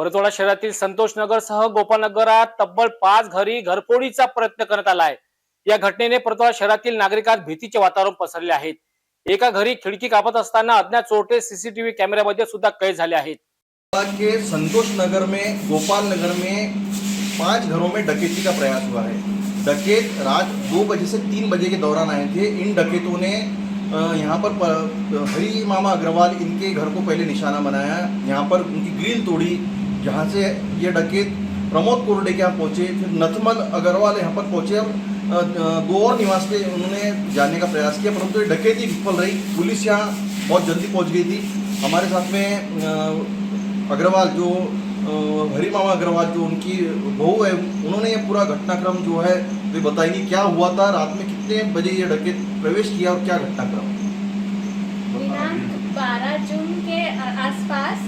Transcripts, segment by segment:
परतवाडा शहरातील संतोष नगर सह गोपालनगरात तब्बल पाच घरी घरफोडीचा प्रयत्न करण्यात आला आहे. या घटनेने परतवाडा शहरातील नागरिकात भीतीचे वातावरण पसरले आहेत एका घरी खिडकी कापत असताना अज्ञात चोरटे सीसीटीव्ही कॅमेऱ्यामध्ये सुद्धा कैद झाले आहेत. के संतोष नगर में गोपाल नगर में पांच घरों में डकैती का प्रयास हुआ है। डकैत रात दो बजे से तीन बजे के दौरान आए थे। इन डकैतों ने यहाँ पर प- हरी मामा अग्रवाल इनके घर को पहले निशाना बनाया। यहाँ पर उनकी ग्रिल तोड़ी। जहाँ से ये डकैत प्रमोद कोरडे के यहाँ पहुँचे, फिर नथमल अग्रवाल यहाँ पर पहुँचे और दो और निवास पे उन्होंने जाने का प्रयास किया, परंतु ये डकैती विफल रही। पुलिस यहाँ बहुत जल्दी पहुँच गई थी। हमारे साथ में अग्रवाल जो हरी मामा अग्रवाल जो उनकी बहू है, उन्होंने ये पूरा घटनाक्रम जो है वे बताएँगी क्या हुआ था, रात में कितने बजे ये डकैत प्रवेश किया और क्या घटनाक्रम? 12 जून के आसपास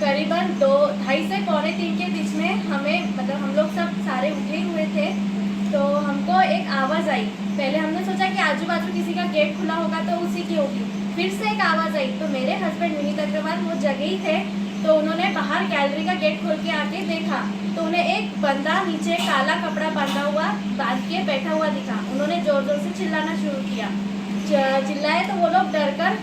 करीबन दो, ढाई से पौने तीन के बीच में हमें मतलब हम लोग सब सारे उठे हुए थे तो हमको एक आवाज़ आई। पहले हमने सोचा कि आजू बाजू किसी का गेट खुला होगा तो उसी की होगी। फिर से एक आवाज़ आई तो मेरे हस्बैंड विनीत अग्रवाल वो जगह ही थे तो उन्होंने बाहर गैलरी का गेट खोल के आके देखा तो उन्हें एक बंदा नीचे काला कपड़ा बांधा हुआ, बाँध के बैठा हुआ दिखा। उन्होंने ज़ोर ज़ोर से चिल्लाना शुरू किया। चिल्लाए तो वो लोग डर कर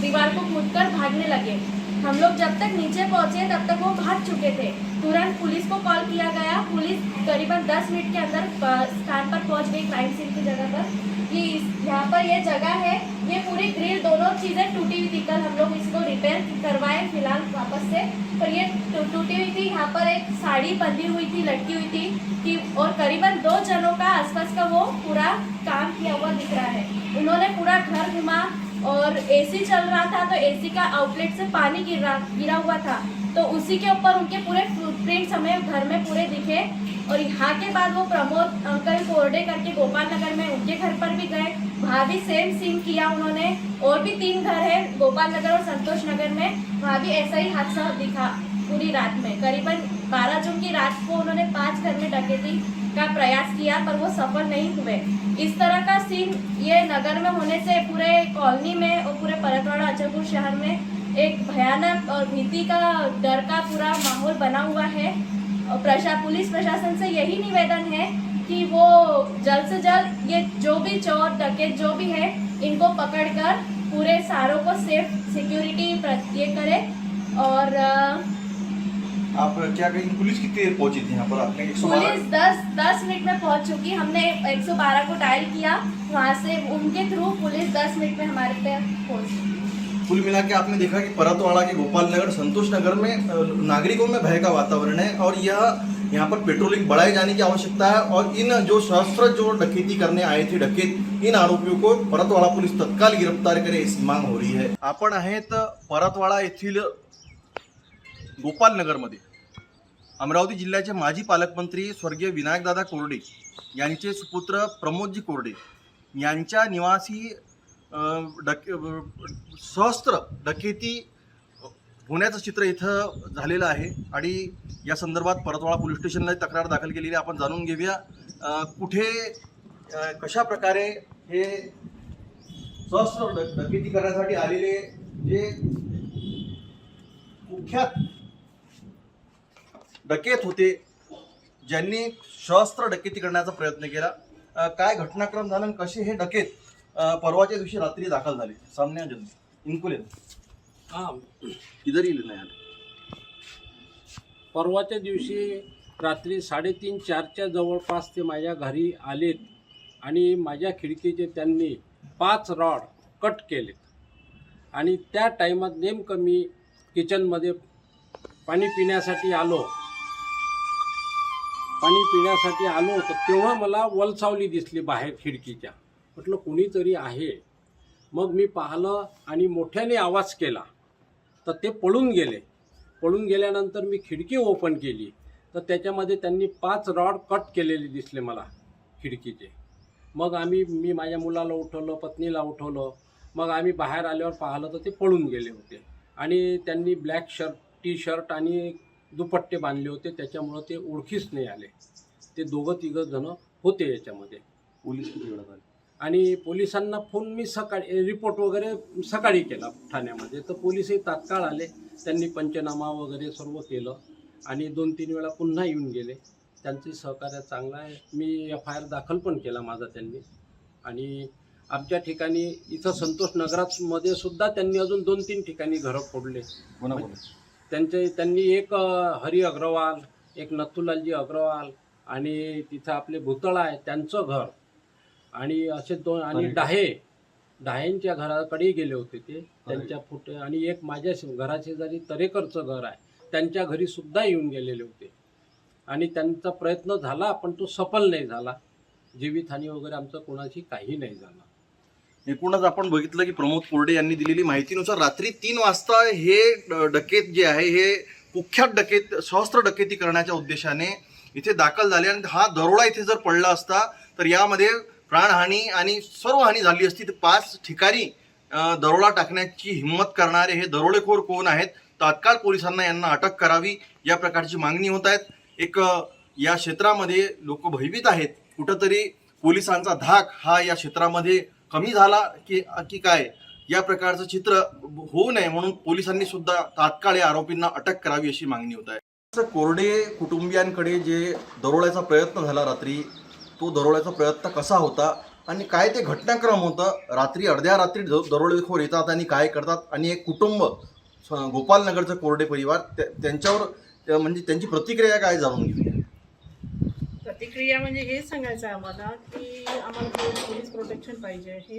दीवार को कूदकर भागने लगे। हम लोग जब तक नीचे पहुँचे तब तक वो भाग चुके थे। तुरंत पुलिस को कॉल किया गया। पुलिस करीबन 10 मिनट के अंदर स्थान पर पहुँच गई क्राइम सीन की जगह पर। कि यहाँ पर ये जगह है। ये पूरी ग्रिल दोनों चीज़ें टूटी हुई थी। कल हम लोग इसको रिपेयर करवाए फ़िलहाल वापस से। पर ये टूटी हुई थी। यहाँ पर एक साड़ी बंधी हुई थी, लटकी हुई थी कि, और करीबन दो जनों का आसपास का वो पूरा काम किया हुआ दिख रहा है। उन्होंने पूरा घर घुमा और एसी चल रहा था तो एसी का आउटलेट से पानी गिर रहा गिरा हुआ था। तो उसी के ऊपर उनके पूरे फुटप्रिंट्स हमें घर में पूरे दिखे। और यहाँ के बाद वो प्रमोद, अंकल कोरडे करके गोपाल नगर में उनके घर पर भी गए। वहाँ भी सेम सीन किया उन्होंने। और भी तीन घर है गोपाल नगर और संतोष नगर में। वहाँ भी ऐसा ही हादसा दिखा पूरी रात में। करीबन 12 जून की रात को उन्होंने पाँच घर में डकैती का प्रयास किया, पर वो सफल नहीं हुए। इस तरह का सीन ये नगर में होने से पूरे कॉलोनी में और पूरे परतवाड़ा अचलपुर शहर में एक भयानक और भीति का डर का पूरा माहौल बना हुआ है। और प्रशा, पुलिस प्रशासन से यही निवेदन है कि वो जल्द से जल्द ये जो भी चोर, डकैत जो भी है, इनको पकड़कर पूरे सारों को सेफ़ सिक्योरिटी ये करे। और आप क्या कहीं पुलिस कितनी देर पहुँची थी यहाँ पर? आपने एक पुलिस 10 10 मिनट में पहुँच चुकी। हमने 112 को डायल किया। वहाँ से उनके थ्रू पुलिस 10 मिनट में हमारे पे पहुँची। कुल मिला के आपने देखा कि परतवाड़ा के गोपाल नगर संतोष नगर में नागरिकों में भय का वातावरण है और यह यहाँ पर पेट्रोलिंग बढ़ाए जाने की आवश्यकता है और इन जो सशस्त्र जो डकैती करने आए थे डकैत इन आरोपियों को परतवाड़ा पुलिस तत्काल गिरफ़्तार करे अशी मांग हो रही आहे आपण आहेत परतवाडा येथील गोपाल नगरमध्ये अमरावती जिल्ह्याचे माजी पालकमंत्री स्वर्गीय विनायकदादा कोरडे यांचे सुपुत्र प्रमोदजी कोरडे यांच्या निवासी डके डक सहस्त्र डकेती होण्याचं चित्र इथं झालेलं आहे आणि या संदर्भात परतवाडा पोलीस स्टेशनला तक्रार दाखल केलेली आहे. आपण जाणून घेऊया कुठे कशा प्रकारे हे सहस्त्र डकेती करण्यासाठी आलेले जे कुख्यात डकेत होते. ज्यांनी शस्त्र डकेती करण्याचा प्रयत्न केला. काय घटनाक्रम झाला आणि कसे हे डकेत? परवाच्या दिवशी रात्री दाखल झाले. सामन्या जल्दी इनको ले हां. इधर ही लेना आले परवाच्या दिवशी रात्री साडेतीन चारच्या जवळपास ते माझ्या घरी आलेत आणि माझ्या खिडकीचे त्यांनी पाच रॉड कट केलेत. आणि त्या टायमात नेमकं मी किचनमध्ये पाणी पिण्यासाठी आलो. पाणी पिण्यासाठी आलो तर तेव्हा मला वलसावली दिसली बाहेर खिडकीच्या. म्हटलं कुणीतरी आहे. मग मी पाहिलं आणि मोठ्याने आवाज केला. तर ते पळून गेले. पळून गेल्यानंतर मी खिडकी ओपन केली. तर त्याच्यामध्ये त्यांनी पाच रॉड कट केलेले दिसले मला खिडकीचे. मग आम्ही मी माझ्या मुलाला उठवलं पत्नीला उठवलं. मग आम्ही बाहेर आल्यावर पाहिलं तर ते पळून गेले होते. आणि त्यांनी ब्लॅक शर्ट टी शर्ट आणि दुपट्टे बांधले होते त्याच्यामुळं ते ओळखीच नाही आले. ते दोघं तिघं जणं होते याच्यामध्ये. पोलीस किती आणि पोलिसांना फोन मी सकाळी रिपोर्ट वगैरे सकाळी केला ठाण्यामध्ये. तर पोलीसही तात्काळ आले. त्यांनी पंचनामा वगैरे सर्व केलं. आणि दोन तीन वेळा पुन्हा येऊन गेले. त्यांचे सहकार्य चांगलं आहे. मी एफ आय आर दाखल पण केला माझा त्यांनी. आणि आमच्या ठिकाणी इथं संतोष नगरामध्ये सुद्धा त्यांनी अजून दोन तीन ठिकाणी घरं फोडले. त्यांचे त्यांनी एक हरी अग्रवाल एक नथुलालजी अग्रवाल आणि तिथं आपले भुतळा आहे त्यांचं घर. आणि असे दोन आणि डाहे डाहेंच्या घराकडे गेले होते ते त्यांच्या फुटे आणि एक माझ्या घराशेजारी तरेकरचं घर आहे. त्यांच्या घरी सुद्धा येऊन गेलेले होते. आणि त्यांचा प्रयत्न झाला पण तो सफल नाही झाला. जीवितहानी वगैरे आमचं कोणाची काही नाही झालं. एकूणच आपण बघितलं की प्रमोद कोरडे यांनी दिलेली माहितीनुसार रात्री तीन वाजता हे डकेत जे आहे हे कुख्यात डकेत सहस्त्र डकेती करण्याच्या उद्देशाने इथे दाखल झाले आणि हा दरोडा इथे जर पडला असता तर यामध्ये प्राणहानी आणि सर्व हानी झाली असती. तर पाच ठिकाणी दरोडा टाकण्याची हिंमत करणारे हे दरोडेखोर कोण आहेत? तात्काळ पोलिसांना यांना अटक करावी या प्रकारची मागणी होत आहेत. एक या क्षेत्रामध्ये लोक भयभीत आहेत. कुठंतरी पोलिसांचा धाक हा या क्षेत्रामध्ये कमी झाला की की काय? या प्रकारचं चित्र होऊ नये म्हणून पोलिसांनी सुद्धा तात्काळ या आरोपींना अटक करावी अशी मागणी होत आहे. कोरडे कुटुंबियांकडे जे दरोड्याचा प्रयत्न झाला रात्री तो दरोड्याचा प्रयत्न कसा होता आणि काय ते घटनाक्रम होतं? रात्री अर्ध्या रात्री दरोडेखोर येतात आणि काय करतात? आणि एक कुटुंब गोपालनगरचं कोरडे परिवार त्यांच्यावर म्हणजे त्यांची प्रतिक्रिया काय जाणून घेऊया प्रतिक्रिया म्हणजे हेच सांगायचं आहे आम्हाला की आम्हाला पोलीस प्रोटेक्शन पाहिजे आहे.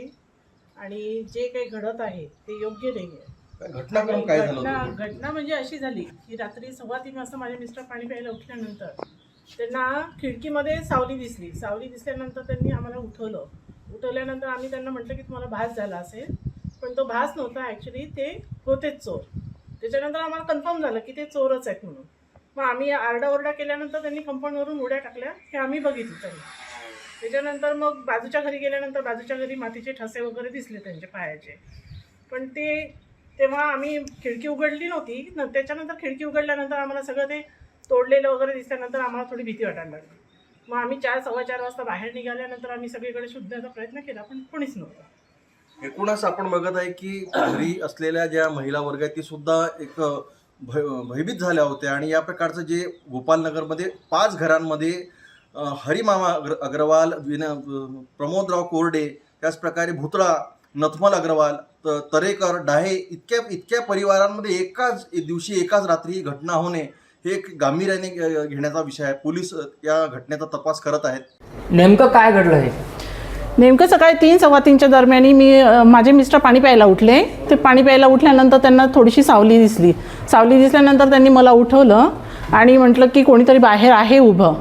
आणि जे काही घडत आहे ते योग्य नाही आहे. घटनाक्रम काय झालं घटना? घटना म्हणजे अशी झाली की रात्री सव्वा तीन वाजता माझे मिस्टर पाणी प्यायला उठल्यानंतर त्यांना खिडकीमध्ये सावली दिसली. सावली दिसल्यानंतर त्यांनी आम्हाला उठवलं. उठवल्यानंतर आम्ही त्यांना म्हटलं की तुम्हाला भास झाला असेल पण तो भास नव्हता. ॲक्च्युली ते होतेच चोर. त्याच्यानंतर आम्हाला कन्फर्म झालं की ते चोरच आहेत म्हणून. मग आम्ही आरडाओरडा केल्यानंतर त्यांनी कंपाऊंडवरून उड्या टाकल्या हे आम्ही बघितलं त्यांनी त्याच्यानंतर मग बाजूच्या घरी गेल्यानंतर बाजूच्या घरी मातीचे ठसे वगैरे दिसले त्यांचे पायाचे. पण ते तेव्हा आम्ही खिडकी उघडली नव्हती. न त्याच्यानंतर खिडकी उघडल्यानंतर आम्हाला सगळं ते तोडलेलं वगैरे दिसल्यानंतर आम्हाला थोडी भीती वाटायला लागली. मग आम्ही चार सव्वा चार वाजता बाहेर निघाल्यानंतर आम्ही सगळीकडे शोधण्याचा प्रयत्न केला पण कोणीच नव्हतं. एकूणच आपण बघत आहे की घरी असलेल्या ज्या महिला वर्ग आहेत ती सुद्धा एक भय भयभीत झाल्या होत्या आणि या प्रकारचं जे गोपालनगरमध्ये पाच घरांमध्ये हरिमामा अग्र अग्रवाल विन प्रमोदराव कोरडे त्याचप्रकारे भुतळा नथमल अग्रवाल त तरेकर डाहे इतक्या इतक्या परिवारांमध्ये एकाच दिवशी एकाच रात्री ही घटना होणे हे एक गांभीर्याने घेण्याचा विषय आहे. पोलीस या घटनेचा तपास करत आहेत. नेमकं काय घडलं हे? नेमकं सकाळी तीन सव्वा तीनच्या दरम्यान मी माझे मिस्टर पाणी प्यायला उठले. ते पाणी प्यायला उठल्यानंतर त्यांना थोडीशी सावली दिसली. सावली दिसल्यानंतर त्यांनी मला उठवलं आणि म्हटलं की कोणीतरी बाहेर आहे उभं.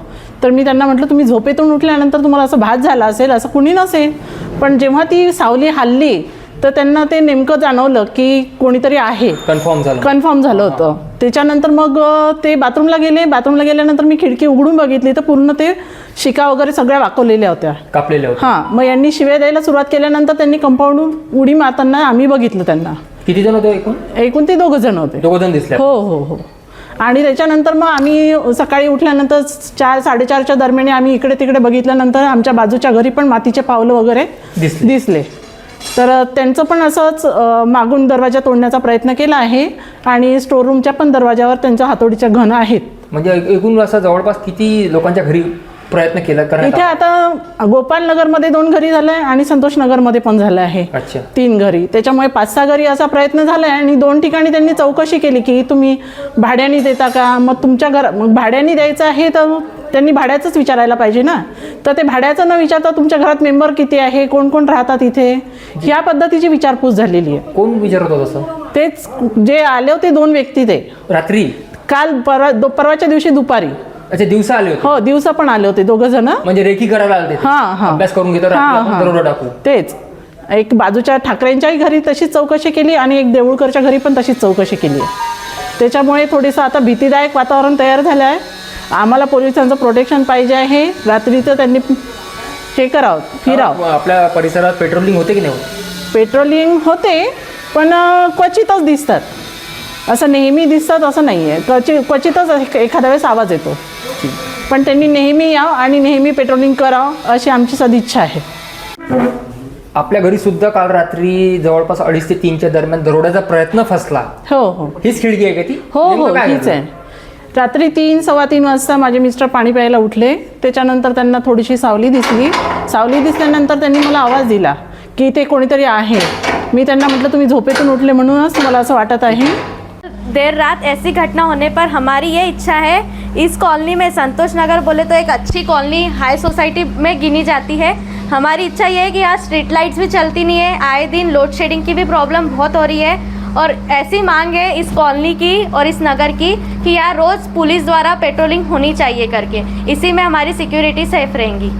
तर मी त्यांना म्हटलं तुम्ही झोपेतून उठल्यानंतर तुम्हाला असं भात झाला असेल असं कुणी नसेल. पण जेव्हा ती सावली हल्ली तर त्यांना ते नेमकं जाणवलं की कोणीतरी आहे. कन्फर्म झालं. कन्फर्म झालं होतं. त्याच्यानंतर मग ते बाथरूमला गेले. बाथरूमला गेल्यानंतर मी खिडकी उघडून बघितली. तर पूर्ण ते शिका वगैरे सगळ्या वाकवलेल्या होत्या. कापलेले होते हां. मग यांनी शिव्या द्यायला सुरुवात केल्यानंतर त्यांनी कंपाऊंड उडी मारताना आम्ही बघितलं त्यांना. किती जण होते एकूण? एकूण ते दोघं जण होते. दोघ जण दिसले हो हो हो. आणि त्याच्यानंतर मग आम्ही सकाळी उठल्यानंतर चार साडेचारच्या दरम्यान आम्ही इकडे तिकडे बघितल्यानंतर आमच्या बाजूच्या घरी पण मातीचे पावलं वगैरे दिसले. तर त्यांचं पण असंच मागून दरवाजा तोडण्याचा प्रयत्न केला आहे. आणि स्टोरूमच्या पण दरवाजावर त्यांच्या हातोडीच्या घन आहेत. म्हणजे एक- एकूण असं जवळपास किती लोकांच्या घरी प्रयत्न केला करण्यात इथे? आता गोपालनगरमध्ये दोन घरी झालं आहे आणि संतोषनगरमध्ये पण झालं आहे. अच्छा. तीन घरी. त्याच्यामुळे पाच सहा घरी असा प्रयत्न झाला आहे आणि दोन ठिकाणी त्यांनी चौकशी केली की तुम्ही भाड्याने देता का? मग तुमच्या घर मग भाड्याने द्यायचं आहे तर त्यांनी भाड्याचंच विचारायला पाहिजे ना? तर ते भाड्याचं न विचारता तुमच्या घरात मेंबर किती आहे? कोण कोण राहतात इथे? ह्या पद्धतीची विचारपूस झालेली आहे. कोण विचारत होतं तेच जे आले होते दोन व्यक्ती ते. रात्री? काल परवा दो- परवाच्या दिवशी दुपारी. अच्छा दिवसा आले होते. हो दिवसा पण आले होते दोघं जण. म्हणजे रेखी करायला आले ते. हा हा. अभ्यास करून घेतो रात्री हा. आपण दरोडा टाकू. तेच. एक बाजूच्या ठाकरेंच्याही घरी तशीच चौकशी केली आणि एक देऊळकरच्या घरी पण तशीच चौकशी केली आहे. त्याच्यामुळे थोडंसं आता भीतीदायक वातावरण तयार झालं आहे. आम्हाला पोलिसांचं प्रोटेक्शन पाहिजे आहे. रात्रीचं त्यांनी हे करावं फिरावं. आपल्या परिसरात पेट्रोलिंग होते की नाही? होत पेट्रोलिंग होते. पण क्वचितच दिसतात. असं नेहमी दिसतात असं नाही आहे क्वचि क्वचितच एखाद्या वेळेस आवाज येतो. पण त्यांनी नेहमी यावं आणि नेहमी पेट्रोलिंग करावं अशी आमची सदिच्छा आहे. आपल्या घरी सुद्धा काल रात्री जवळपास अडीच ते तीनच्या दरम्यान दरोड्याचा प्रयत्न फसला. हो हो. हीच खिडकी आहे का ती? हो हो हीच? आहे. रात्री तीन सव्वा तीन वाजता माझे मिस्टर पाणी प्यायला उठले. त्याच्यानंतर त्यांना थोडीशी सावली दिसली. सावली दिसल्यानंतर त्यांनी मला आवाज दिला की इथे कोणीतरी आहे. मी त्यांना म्हटलं तुम्ही झोपेतून उठले म्हणूनच मला असं वाटत आहे. देर रात ऐसी घटना होने पर हमारी ये इच्छा है। इस कॉलोनी में संतोष नगर बोले तो एक अच्छी कॉलोनी हाई सोसाइटी में गिनी जाती है। हमारी इच्छा ये है कि यहाँ स्ट्रीट लाइट्स भी चलती नहीं है। आए दिन लोड शेडिंग की भी प्रॉब्लम बहुत हो रही है। और ऐसी मांग है इस कॉलोनी की और इस नगर की कि यहाँ रोज़ पुलिस द्वारा पेट्रोलिंग होनी चाहिए करके। इसी में हमारी सिक्योरिटी सेफ रहेंगी।